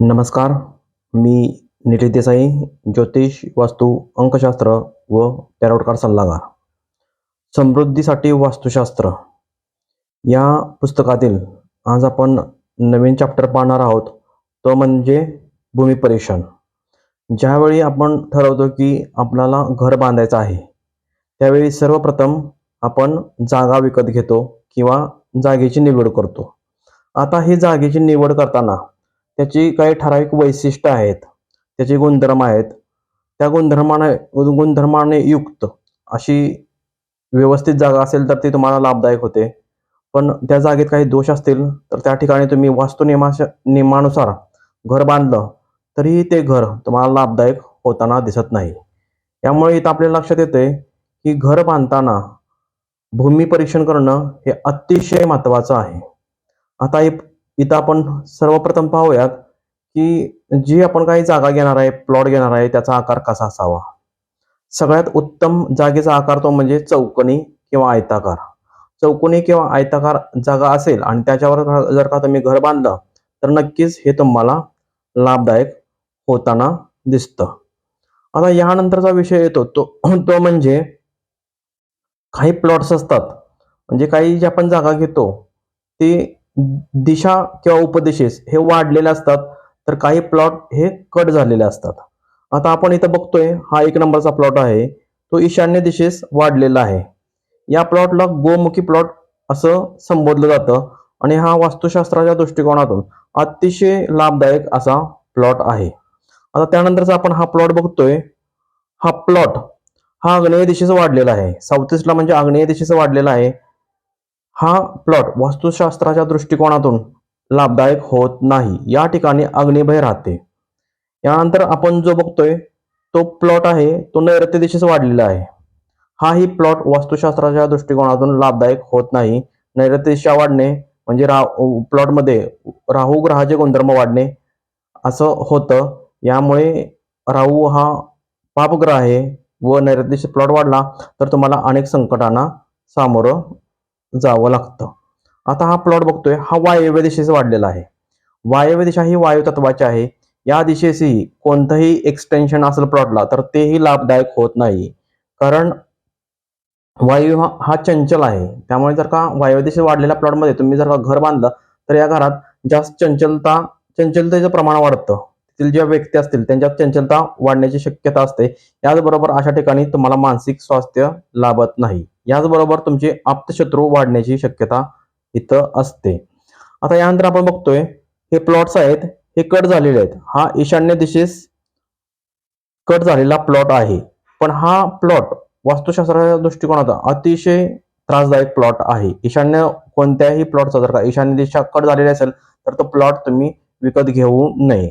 नमस्कार मी निलेश देसाई ज्योतिष वास्तू अंकशास्त्र व टॅरोटकार सल्लागार. समृद्धीसाठी वास्तुशास्त्र. या पुस्तकातील आज आपण नवीन चॅप्टर पाहणार आहोत तो म्हणजे भूमिपरीक्षण ज्यावेळी आपण ठरवतो की आपल्याला घर बांधायचं आहे त्यावेळी सर्वप्रथम आपण जागा विकत घेतो किंवा जागेची निवड करतो. आता ही जागेची निवड करताना त्याची काही ठराविक वैशिष्ट्य आहेत. त्याचे गुणधर्म आहेत. त्या गुणधर्माने गुणधर्माने युक्त अशी व्यवस्थित जागा असेल तर ती तुम्हाला लाभदायक होते. पण त्या जागेत काही दोष असतील तर त्या ठिकाणी तुम्ही वास्तुनियमाश नियमानुसार घर बांधलं तरीही ते घर तुम्हाला लाभदायक होताना दिसत नाही. त्यामुळे इथं आपल्याला लक्षात येते की घर बांधताना भूमी परीक्षण करणं हे अतिशय महत्त्वाचं आहे. आता इ- इथं आपण सर्वप्रथम पाहूयात की जी आपण काही जागा घेणार आहे प्लॉट घेणार आहे त्याचा आकार कसा असावा? सगळ्यात उत्तम जागेचा आकार तो म्हणजे चौकोनी किंवा आयताकार. चौकोनी किंवा आयताकार जागा असेल आणि त्याच्यावर जर का तुम्ही घर बांधलं तर नक्कीच हे तुम्हाला लाभदायक होताना दिसतं. आता यानंतरचा विषय येतो तो तो म्हणजे काही प्लॉट्स असतात. म्हणजे काही जे आपण जागा घेतो ती दिशा किंवा उपदिशेस हे वाढलेले असतात तर काही प्लॉट हे कट झालेले असतात. आता आपण इथं बघतोय हा एक नंबरचा प्लॉट आहे. तो ईशान्य दिशेस वाढलेला आहे. या प्लॉटला गोमुखी प्लॉट असं संबोधलं जातं आणि हा वास्तुशास्त्राच्या दृष्टिकोनातून अतिशय लाभदायक असा प्लॉट आहे. आता त्यानंतरचा आपण हा प्लॉट बघतोय. हा प्लॉट हा आग्नेय दिशेस वाढलेला आहे. साऊथ ईस्टला म्हणजे आग्नेय दिशेस वाढलेला आहे. हा प्लॉट वास्तुशास्त्राच्या दृष्टिकोनातून लाभदायक होत नाही. या ठिकाणी अग्निभय राहते. यानंतर आपण जो बघतोय तो प्लॉट आहे तो नैऋत्य दिशेस वाढलेला आहे. हा ही प्लॉट वास्तुशास्त्राच्या दृष्टिकोनातून लाभदायक होत नाही. नैऋत्य दिशा वाढणे म्हणजे रा प्लॉटमध्ये राहू ग्रहाचे गुणधर्म वाढणे असं होतं. यामुळे राहू हा पापग्रह आहे व नैऋत्य दिशेत प्लॉट वाढला तर तुम्हाला अनेक संकटांना सामोरं जावं लागतं. आता हा प्लॉट बघतोय हा वायव्य दिशेस वाढलेला आहे. वायव्य दिशा ही वायू तत्वाची आहे. या दिशेशी कोणतंही एक्सटेन्शन असेल प्लॉटला तर तेही लाभदायक होत नाही. कारण वायू हा हा चंचल आहे. त्यामुळे जर का वायव्य दिशे वाढलेल्या प्लॉटमध्ये तुम्ही जर का घर बांधलं तर या घरात जास्त चंचलता चंचलतेचं प्रमाण वाढतं. तेथील ज्या व्यक्ती असतील त्यांच्यात चंचलता वाढण्याची शक्यता असते. याचबरोबर अशा ठिकाणी तुम्हाला मानसिक स्वास्थ्य लाभत नाही. याचबरोबर तुमचे आप्तशत्रू वाढण्याची शक्यता इथं असते. आता यानंतर आपण बघतोय हे प्लॉट्स आहेत हे कट झालेले आहेत. हा ईशान्य दिशेस कट झालेला प्लॉट आहे. पण हा प्लॉट वास्तुशास्त्राच्या दृष्टिकोनाचा अतिशय त्रासदायक प्लॉट आहे. ईशान्य कोणत्याही प्लॉटचा जर का ईशान्य दिशा कट झालेली असेल तर तो प्लॉट तुम्ही विकत घेऊ नये.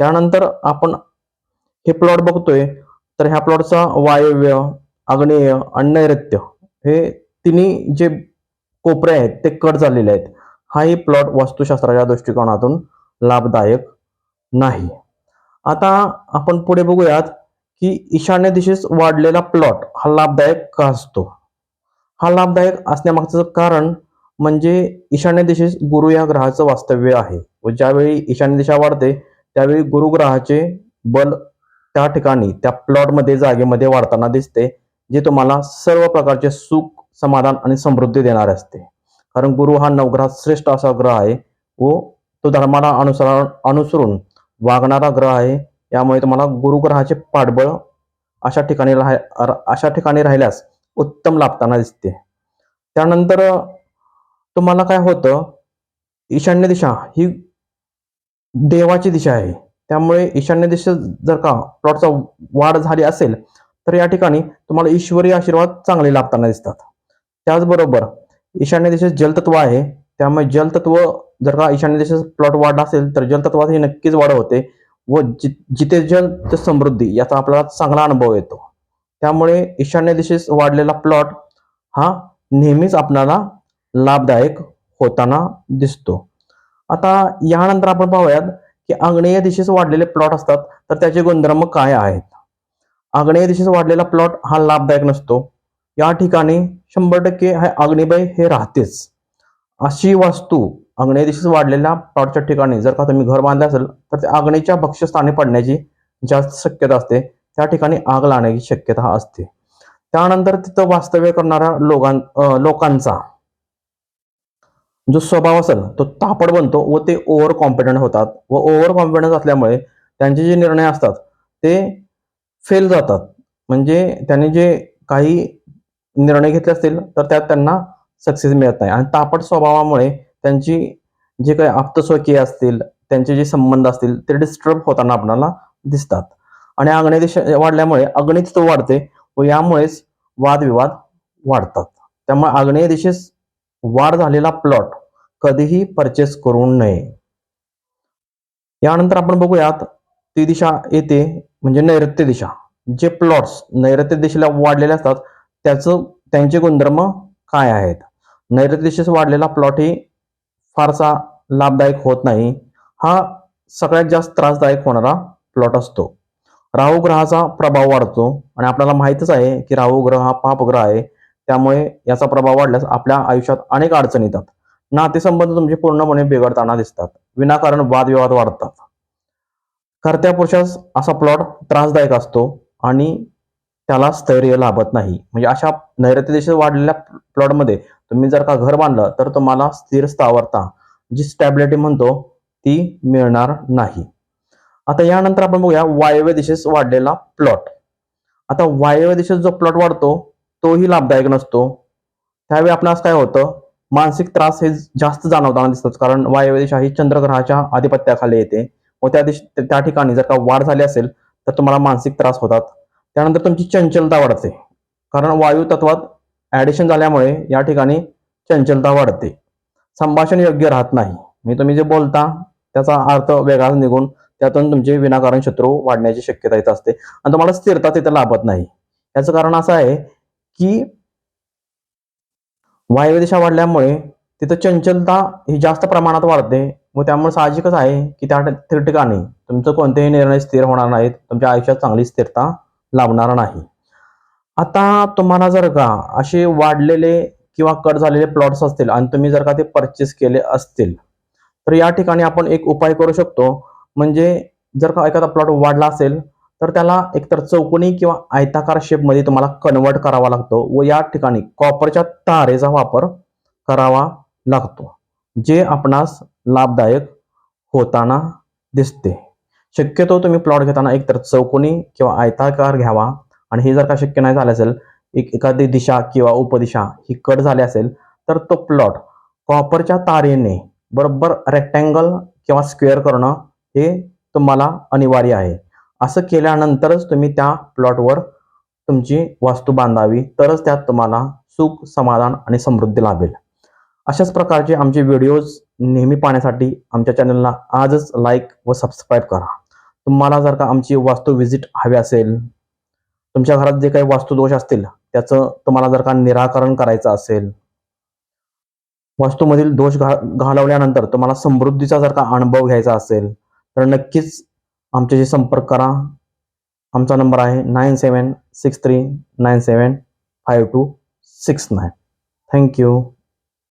त्यानंतर आपण हे प्लॉट बघतोय तर ह्या प्लॉटचा वायव्य आग्नेय आणि हे तिन्ही जे कोपरे आहेत ते कट झालेले आहेत. हाही प्लॉट वास्तुशास्त्राच्या दृष्टिकोनातून लाभदायक नाही. आता आपण पुढे बघूयात की ईशान्य दिशेस वाढलेला प्लॉट हा लाभदायक का असतो? हा लाभदायक असण्यामागचं कारण म्हणजे ईशान्य दिशेस गुरु या ग्रहाचं वास्तव्य आहे व ज्यावेळी ईशान्य दिशा वाढते त्यावेळी गुरुग्रहाचे बल त्या ठिकाणी त्या प्लॉटमध्ये जागेमध्ये वाढताना दिसते. जे तुम्हाला सर्व प्रकारचे सुख समाधान आणि समृद्धी देणारे असते. कारण गुरु हा नवग्रहात श्रेष्ठ असा ग्रह आहे. व तो धर्माला अनुसरण अनुसरून वागणारा ग्रह आहे. यामुळे तुम्हाला गुरुग्रहाचे पाठबळ अशा ठिकाणी राह अशा ठिकाणी राहिल्यास उत्तम लाभताना दिसते. त्यानंतर तुम्हाला काय होतं? ईशान्य दिशा ही देवाची दिशा आहे. त्यामुळे ईशान्य दिशा जर का प्लॉटचा वाढ झाली असेल तर या ठिकाणी तुम्हाला ईश्वरी आशीर्वाद चांगले लाभताना दिसतात. त्याचबरोबर ईशान्य दिशेस जलतत्व आहे. त्यामुळे जलतत्व जर का ईशान्य दिशेस प्लॉट वाढ असेल तर जलतत्वात ही नक्कीच वाढ होते व जि जिथे जल ते समृद्धी याचा आपल्याला चांगला अनुभव येतो. त्यामुळे ईशान्य दिशेस वाढलेला प्लॉट हा नेहमीच आपल्याला लाभदायक होताना दिसतो. आता यानंतर आपण पाहूयात की आग्नेय दिशेस वाढलेले प्लॉट असतात तर त्याचे गुणधर्म काय आहेत? आग्नेय दिशेस वाढलेला प्लॉट हा लाभदायक नसतो. या ठिकाणी शंभर टक्के अग्निबय हे राहतेच. अशी वास्तू आग्नेय दिशेस वाढलेल्या प्लॉटच्या ठिकाणी जर का तुम्ही घर बांधलं असेल तर ते आग्नेयच्या भक्ष्यस्थानी पडण्याची जास्त शक्यता असते. त्या ठिकाणी आग लागण्याची शक्यता असते. त्यानंतर तिथं वास्तव्य करणाऱ्या लोकां अं, लोकांचा जो स्वभाव असेल तो तापड बनतो व ते ओव्हर कॉन्फिडंट होतात. व ओव्हर कॉन्फिडन्स असल्यामुळे त्यांचे जे निर्णय असतात ते फेल जातात. म्हणजे त्यांनी जे काही निर्णय घेतले असतील तर त्यात त्यांना सक्सेस मिळत नाही. आणि तापट स्वभावामुळे त्यांची जे काही आप्तस्वकीय असतील त्यांचे जे संबंध असतील ते डिस्टर्ब होताना आपल्याला दिसतात. आणि आग्नेय दिशा वाढल्यामुळे अगणित वाढते व यामुळेच वादविवाद वाढतात. त्यामुळे आग्नेय दिशेस वाढ झालेला प्लॉट कधीही परचेस करू नये. यानंतर आपण बघूयात ती दिशा येते म्हणजे नैऋत्य दिशा जे प्लॉट्स नैऋत्य दिशेला वाढलेले असतात त्याचं त्यांचे गुणधर्म काय आहेत? नैऋत्य दिशेस वाढलेला प्लॉट ही फारसा लाभदायक होत नाही. हा सगळ्यात जास्त त्रासदायक होणारा प्लॉट असतो. राहू ग्रहाचा प्रभाव वाढतो आणि आपल्याला माहितच आहे की राहू ग्रह हा पापग्रह आहे. त्यामुळे याचा प्रभाव वाढल्यास आपल्या आयुष्यात अनेक अडचणी येतात. नातेसंबंध तुमचे पूर्णपणे बिघडताना दिसतात. विनाकारण वादविवाद वाढतात. कर्त्या पुरुषास असा प्लॉट त्रासदायक असतो आणि त्याला स्थैर्य लाभत नाही. म्हणजे अशा नैऋत्य दिशेत वाढलेल्या प्लॉटमध्ये तुम्ही जर का घर बांधलं तर तुम्हाला स्थिर स्थावरता जी स्टॅबिलिटी म्हणतो ती मिळणार नाही. आता यानंतर आपण बघूया वायव्य दिशेस वाढलेला प्लॉट आता वायव्य दिशेत जो प्लॉट वाढतो तोही लाभदायक नसतो. त्यावेळी आपणास काय होतं? मानसिक त्रास हे जास्त जाणवताना दिसतात कारण वायव्य दिशा ही चंद्रग्रहाच्या आधिपत्याखाली येते. व त्या त्या ठिकाणी जर का वाढ झाली असेल तर तुम्हाला मानसिक त्रास होतात. त्यानंतर तुमची चंचलता वाढते. कारण वायू तत्वात ऍडिशन झाल्यामुळे या ठिकाणी चंचलता वाढते. संभाषण योग्य राहत नाही. म्हणजे तुम्ही जे बोलता त्याचा अर्थ वेगळाच निघून त्यातून तुमचे विनाकारण शत्रू वाढण्याची शक्यता येत असते. आणि तुम्हाला स्थिरता तिथे लाभत नाही. याचं कारण असं आहे की वायव्य दिशा वाढल्यामुळे तिथं चंचलता ही जास्त प्रमाणात वाढते. व त्यामुळे साहजिकच आहे की त्या त्या ठिकाणी तुमचं कोणतेही निर्णय स्थिर होणार नाहीत. तुमच्या आयुष्यात चांगली स्थिरता लाभणार नाही. आता तुम्हाला जर का असे वाढलेले किंवा कट झालेले प्लॉट्स असतील आणि तुम्ही जर का ते परचेस केले असतील तर या ठिकाणी आपण एक उपाय करू शकतो. म्हणजे जर का एखादा प्लॉट वाढला असेल तर त्याला एकतर चौकोनी किंवा आयताकार शेपमध्ये तुम्हाला कन्वर्ट करावा लागतो व या ठिकाणी कॉपरच्या तारेचा वापर करावा लागतो. जे आपणास लाभदायक होताना दिसते. शक्यतो तुम्ही प्लॉट घेताना एकतर चौकोनी किंवा आयताकार घ्यावा. आणि हे जर का शक्य नाही झालं असेल एक एखादी दिशा किंवा उपदिशा ही कट झाली असेल तर तो प्लॉट कॉपरच्या तारेने बरोबर रेक्टँगल किंवा स्क्वेअर करणं हे तुम्हाला अनिवार्य आहे. असं केल्यानंतरच तुम्ही त्या प्लॉटवर तुमची वास्तू बांधावी तरच त्यात तुम्हाला सुख समाधान आणि समृद्धी लाभेल. अशाच प्रकारचे आमचे व्हिडिओज नेहमी पाहण्यासाठी आमच्या चॅनलला आजच लाईक व सबस्क्राईब करा. तुम्हाला जर का आमची वास्तू व्हिजिट हवी असेल तुमच्या घरात जे काही वास्तुदोष असतील त्याचं तुम्हाला जर का निराकरण करायचं असेल वास्तूमधील दोष घा घालवल्यानंतर तुम्हाला समृद्धीचा जर का अनुभव घ्यायचा असेल तर नक्कीच आमच्याशी संपर्क करा. आमचा नंबर आहे nine seven six three nine seven five two six nine thank you